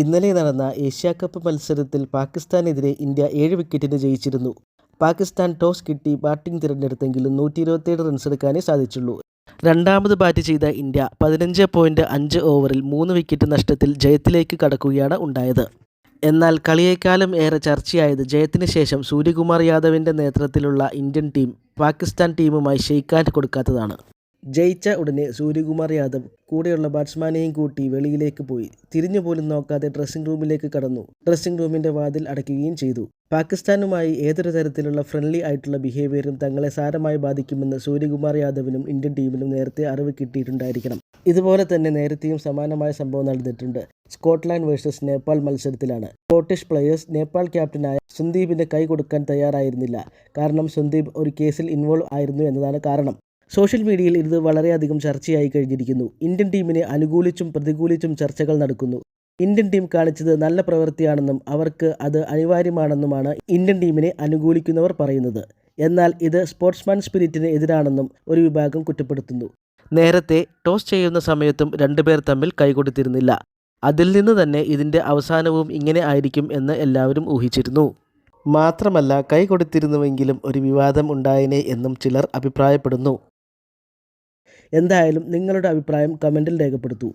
ഇന്നലെ നടന്ന Asia cup മത്സരത്തിൽ പാകിസ്ഥാനെതിരെ ഇന്ത്യ ഏഴ് വിക്കറ്റിന് ജയിച്ചിരുന്നു. പാകിസ്ഥാൻ ടോസ് കിട്ടി ബാറ്റിംഗ് തിരഞ്ഞെടുത്തെങ്കിലും നൂറ്റി ഇരുപത്തിയേഴ് റൺസെടുക്കാനേ സാധിച്ചുള്ളൂ. രണ്ടാമത് ബാറ്റ് ചെയ്ത ഇന്ത്യ പതിനഞ്ച് പോയിന്റ് അഞ്ച് ഓവറിൽ മൂന്ന് വിക്കറ്റ് നഷ്ടത്തിൽ ജയത്തിലേക്ക് കടക്കുകയാണ് ഉണ്ടായത്. എന്നാൽ കളിയേക്കാളും ഏറെ ചർച്ചയായത് ജയത്തിന് ശേഷം സൂര്യകുമാർ യാദവിന്റെ നേതൃത്വത്തിലുള്ള ഇന്ത്യൻ ടീം പാകിസ്ഥാൻ ടീമുമായി ഷെയ്ക്കാൻ കൊടുക്കാത്തതാണ്. ജയിച്ച ഉടനെ സൂര്യകുമാർ യാദവ് കൂടെയുള്ള ബാറ്റ്സ്മാനെയും കൂട്ടി വെളിയിലേക്ക് പോയി. തിരിഞ്ഞു പോലും നോക്കാതെ ഡ്രസ്സിംഗ് റൂമിലേക്ക് കടന്നു ഡ്രസ്സിംഗ് റൂമിന്റെ വാതിൽ അടയ്ക്കുകയും ചെയ്തു. പാകിസ്ഥാനുമായി ഏതൊരു തരത്തിലുള്ള ഫ്രണ്ട്ലി ആയിട്ടുള്ള ബിഹേവിയറും തങ്ങളെ സാരമായി ബാധിക്കുമെന്ന് സൂര്യകുമാർ യാദവിനും ഇന്ത്യൻ ടീമിനും നേരത്തെ അറിവ് കിട്ടിയിട്ടുണ്ടായിരിക്കണം. ഇതുപോലെ തന്നെ നേരത്തെയും സമാനമായ സംഭവം നടന്നിട്ടുണ്ട്. സ്കോട്ട്ലാൻഡ് വേഴ്സസ് നേപ്പാൾ മത്സരത്തിലാണ്. സ്കോട്ടിഷ് പ്ലെയേഴ്സ് നേപ്പാൾ ക്യാപ്റ്റനായ സന്ദീപിന് കൈ കൊടുക്കാൻ തയ്യാറായിരുന്നില്ല. കാരണം സന്ദീപ് ഒരു കേസിൽ ഇൻവോൾവ് ആയിരുന്നു എന്നതാണ് കാരണം. സോഷ്യൽ മീഡിയയിൽ ഇത് വളരെയധികം ചർച്ചയായി കഴിഞ്ഞിരിക്കുന്നു. ഇന്ത്യൻ ടീമിനെ അനുകൂലിച്ചും പ്രതികൂലിച്ചും ചർച്ചകൾ നടക്കുന്നു. ഇന്ത്യൻ ടീം കാണിച്ചത് നല്ല പ്രവൃത്തിയാണെന്നും അവർക്ക് അത് അനിവാര്യമാണെന്നുമാണ് ഇന്ത്യൻ ടീമിനെ അനുകൂലിക്കുന്നവർ പറയുന്നത്. എന്നാൽ ഇത് സ്പോർട്സ്മാൻ സ്പിരിറ്റിന് എതിരാണെന്നും ഒരു വിഭാഗം കുറ്റപ്പെടുത്തുന്നു. നേരത്തെ ടോസ് ചെയ്യുന്ന സമയത്തും രണ്ടുപേർ തമ്മിൽ കൈകൊടുത്തിരുന്നില്ല. അതിൽ നിന്ന് തന്നെ ഇതിന്റെ അവസാനവും ഇങ്ങനെ ആയിരിക്കും എന്ന് എല്ലാവരും ഊഹിച്ചിരുന്നു. മാത്രമല്ല കൈ കൊടുത്തിരുന്നുവെങ്കിലും ഒരു വിവാദം ഉണ്ടായേനെ എന്നും ചിലർ അഭിപ്രായപ്പെടുന്നു. എന്തായാലും നിങ്ങളുടെ അഭിപ്രായം കമന്റിൽ രേഖപ്പെടുത്തൂ.